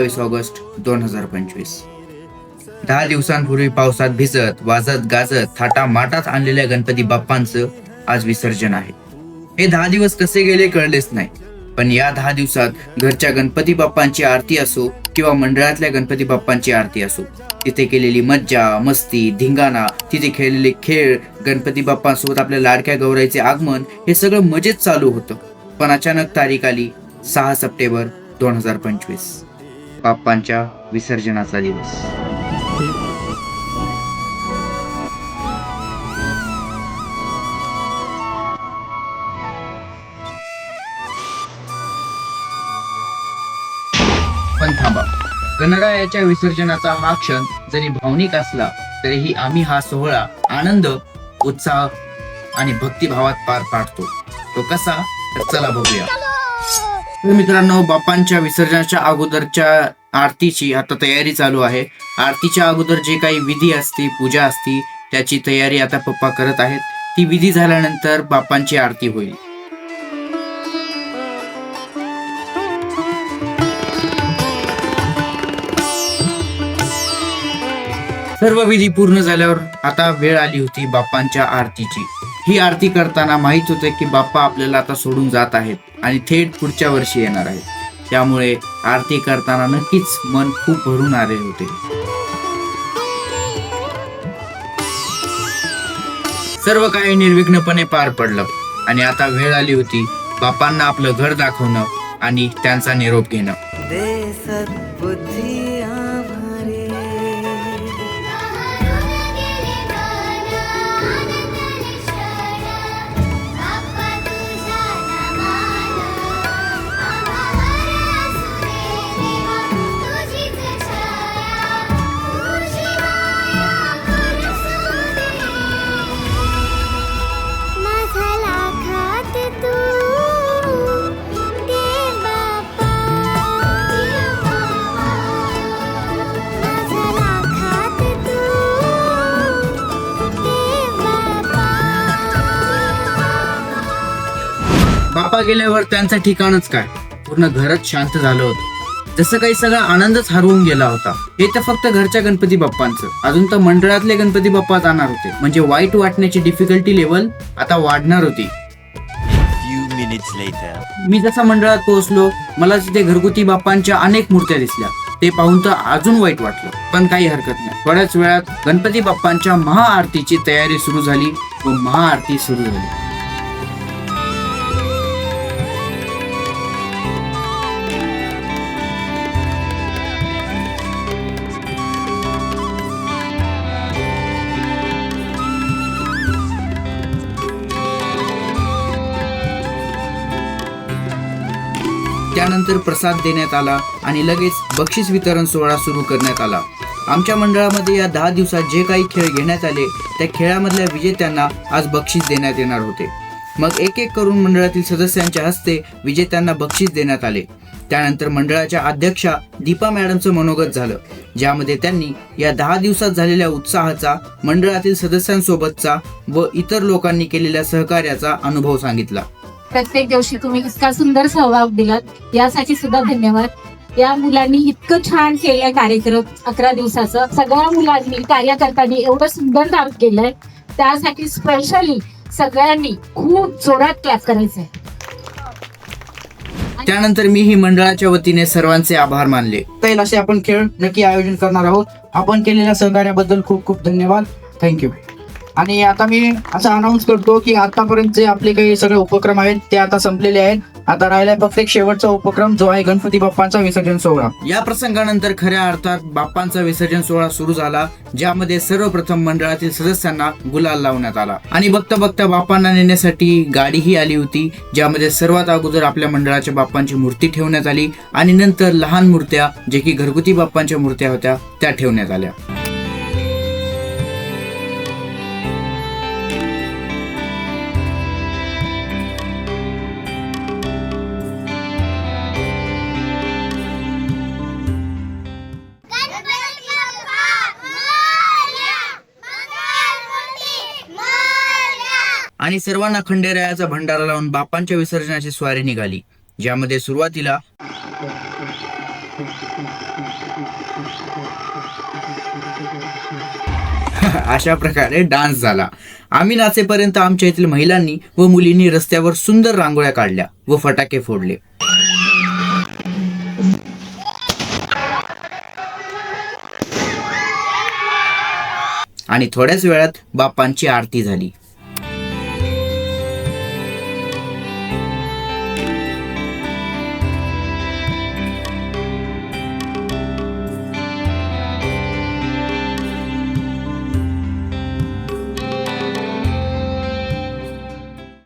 सत्तावीस ऑगस्ट दोन हजार पंचवीस. दहा दिवसांपूर्वी पावसात भिजत वाजत गाजत थाटा माटात आणलेल्या गणपती बाप्पांचं आज विसर्जन आहे. हे दहा दिवस कसे गेले कळलेच नाही. पण या दहा दिवसात घरच्या गणपती बाप्पांची आरती असो किंवा मंडळातल्या गणपती बाप्पांची आरती असो तिथे केलेली मज्जा मस्ती धिंगाणा तिथे खेळलेले खेळ गणपती बाप्पांसोबत आपल्या लाडक्या गौराईचे आगमन हे सगळं मजेत चालू होतं. पण अचानक तारीख आली सहा सप्टेंबर दोन हजार पंचवीस. बाप्पांच्या विसर्जनाचा दिवस. पण थांबा. गणरायाच्या विसर्जनाचा हा क्षण जरी भावनिक असला तरीही आम्ही हा सोहळा आनंद उत्साह आणि भक्तिभावात पार पाडतो. तो कसा? तर चला बघूया. मित्रांनो बाप्पांच्या विसर्जनाच्या अगोदरच्या आरतीची आता तयारी चालू आहे. आरतीच्या अगोदर जे काही विधी असते पूजा असती त्याची तयारी आता पप्पा करत आहेत. ती विधी झाल्यानंतर बाप्पांची आरती होईल. सर्व विधी पूर्ण झाल्यावर आता वेळ आली होती बाप्पांच्या आरतीची. ही आरती करताना माहीत होते की बाप्पा आपल्याला आता सोडून जात आहेत आणि थेट पुढच्या वर्षी येणार आहेत. त्यामुळे आरती करताना नक्कीच मन खूप भरून आले होते. सर्व काही निर्विघ्नपणे पार पडलं आणि आता वेळ आली होती बाप्पांना आपलं घर दाखवणं आणि त्यांचा निरोप घेणं. बाप्पा गेल्यावर त्यांचं ठिकाणच काय? पूर्ण घरच शांत झालं होतं. जसं काही सगळा आनंदच हरवून गेला होता. हे तर फक्त घरच्या गणपती बाप्पांचं. अजून तर मंडळातले गणपती बाप्पा जाणार होते. म्हणजे वाईट वाटण्याची डिफिकल्टी लेवल आता वाढणार होती. Few minutes later. मी जसा मंडळात पोहोचलो मला तिथे घरगुती बाप्पांच्या अनेक मूर्त्या दिसल्या. ते पाहून तर अजून वाईट वाटलं. पण काही हरकत नाही. थोड्याच वेळात गणपती बाप्पांच्या महाआरतीची तयारी सुरू झाली व महाआरती सुरू झाली. त्यानंतर प्रसाद देण्यात आला आणि लगेच बक्षीस वितरण सोहळा सुरू करण्यात आला. आमच्या मंडळामध्ये या दहा दिवसात जे काही खेळ घेण्यात आले त्या खेळामधल्या विजेत्यांना आज बक्षीस देण्यात येणार होते. मग एक एक करून मंडळातील सदस्यांच्या हस्ते विजेत्यांना बक्षीस देण्यात आले. त्यानंतर मंडळाच्या अध्यक्षा दीपा मॅडमचं मनोगत झालं ज्यामध्ये त्यांनी या दहा दिवसात झालेल्या उत्साहाचा मंडळातील सदस्यांसोबतचा व इतर लोकांनी केलेल्या सहकार्याचा अनुभव सांगितला. प्रत्येक दिवशी तुम्ही इतका सुंदर सहभाग दिलात. यासाठी सुद्धा धन्यवाद. या मुलांनी इतकं छान केलंय कार्यक्रम अकरा दिवसाचं. सगळ्या मुलांनी कार्यकर्त्यांनी एवढं सुंदर काम केलंय. त्यासाठी स्पेशली सगळ्यांनी खूप जोरात क्लॅप करायचंय. त्यानंतर मी ही मंडळाच्या वतीने सर्वांचे आभार मानले. असे आपण खेळ नक्की आयोजन करणार आहोत. आपण केलेल्या सहकार्याबद्दल खूप खूप धन्यवाद. थँक्यू आणि आता मी असं अनाऊन्स करतो की आतापर्यंत जे आपले काही सगळे उपक्रम आहेत ते आता संपलेले आहेत. आता राहिलाय फक्त एक शेवटचा उपक्रम जो आहे गणपती बाप्पांचा विसर्जन सोहळा. या प्रसंगानंतर खऱ्या अर्थात बाप्पांचा विसर्जन सोहळा सुरू झाला ज्यामध्ये सर्वप्रथम मंडळातील सदस्यांना गुलाल लावण्यात आला. आणि बघता बघता बाप्पांना नेण्यासाठी गाडीही आली होती ज्यामध्ये सर्वात अगोदर आपल्या मंडळाच्या बाप्पांची मूर्ती ठेवण्यात आली आणि नंतर लहान मूर्त्या जे की घरगुती बाप्पांच्या मूर्त्या होत्या त्या ठेवण्यात आल्या. आणि सर्वांना खंडेरायाचा भंडारा लावून बापांच्या विसर्जनाची स्वारी निघाली ज्यामध्ये सुरुवातीला अशा प्रकारे डान्स झाला. आम्ही नाचेपर्यंत आमच्या येथील महिलांनी व मुलींनी रस्त्यावर सुंदर रांगोळ्या काढल्या व फटाके फोडले. आणि थोड्याच वेळात बापांची आरती झाली.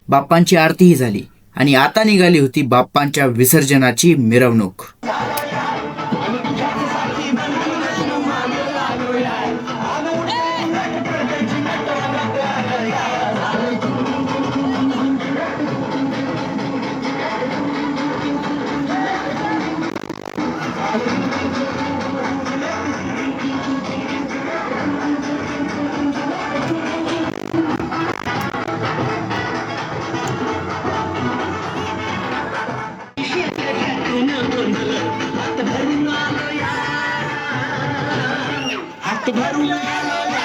बाप्पांची आरतीही झाली आणि आता निघाली होती बाप्पांच्या विसर्जनाची मिरवणूक. तू भरून आलोया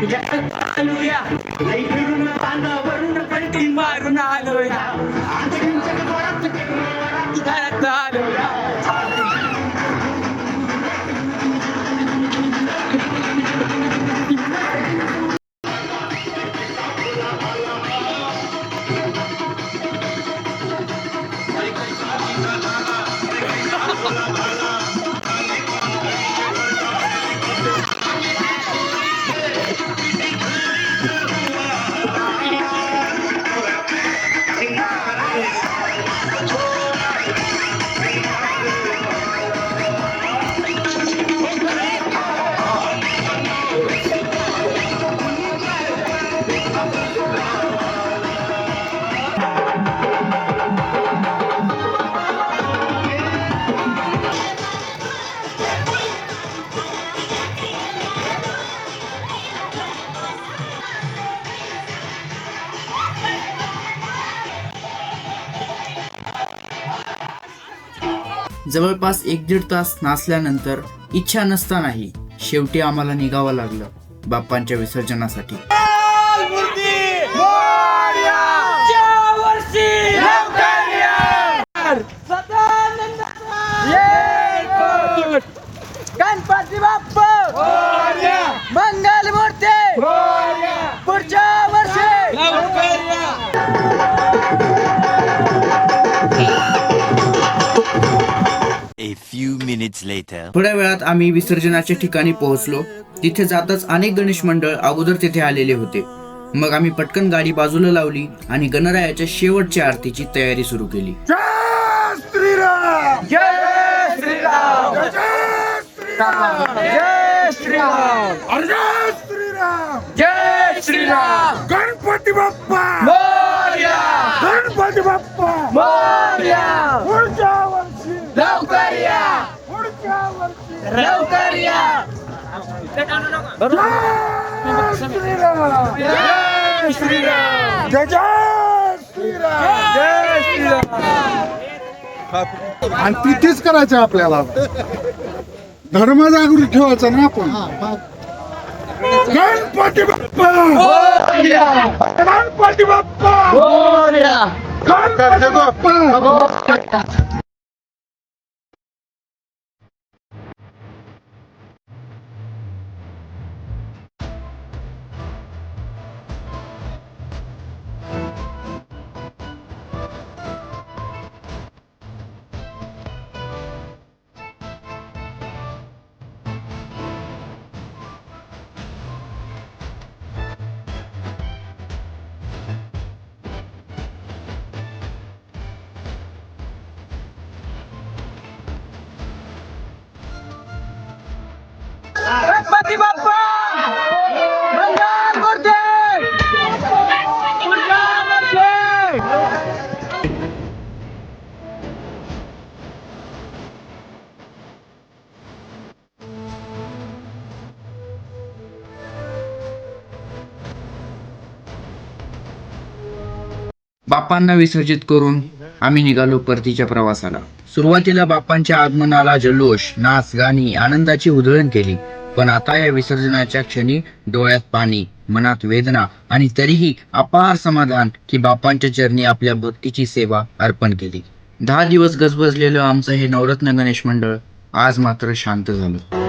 तुझ्या लई फिरून कांदा वरून पण ती मारून आलोया. जवळपास एक दीड तास नाचल्यानंतर इच्छा नसतानाही शेवटी आम्हाला निघावं लागलं बाप्पांच्या विसर्जनासाठी. गणपती बाप्प! मंगल मूर्ती! थोड्या वेळात आम्ही विसर्जनाच्या ठिकाणी पोहोचलो. तिथे जाताच अनेक गणेश मंडळ अगोदर तिथे आलेले होते. मग आम्ही पटकन गाडी बाजूला लावली आणि गणरायाच्या शेवटच्या आरतीची तयारी सुरू केली. गणपती बाप्पा! मोर्या! गणपती बाप्पा! लवकर या. जय श्रीराम जय श्रीराम. जय जय श्रीराम. जय श्रीराम आणि तिथेच करायचं आपल्याला. धर्म जागृत ठेवायचा ना आपण. गणपती बाप्पा. मोर्या गणपती बाप्पा. मोर्या गणपती बाप्पा. गणपती बाप्पा! बाप्पांना विसर्जित करून आम्ही निघालो परतीच्या प्रवासाला. सुरुवातीला बाप्पांच्या आगमनाला जल्लोष नाच गाणी आनंदाची उधळण केली. पण आता या विसर्जनाच्या क्षणी डोळ्यात पाणी मनात वेदना आणि तरीही अपार समाधान की बापांच्या चरणी आपल्या भक्तीची सेवा अर्पण केली. दहा दिवस गजबजलेलं आमचं हे नवरत्न गणेश मंडळ आज मात्र शांत झालं.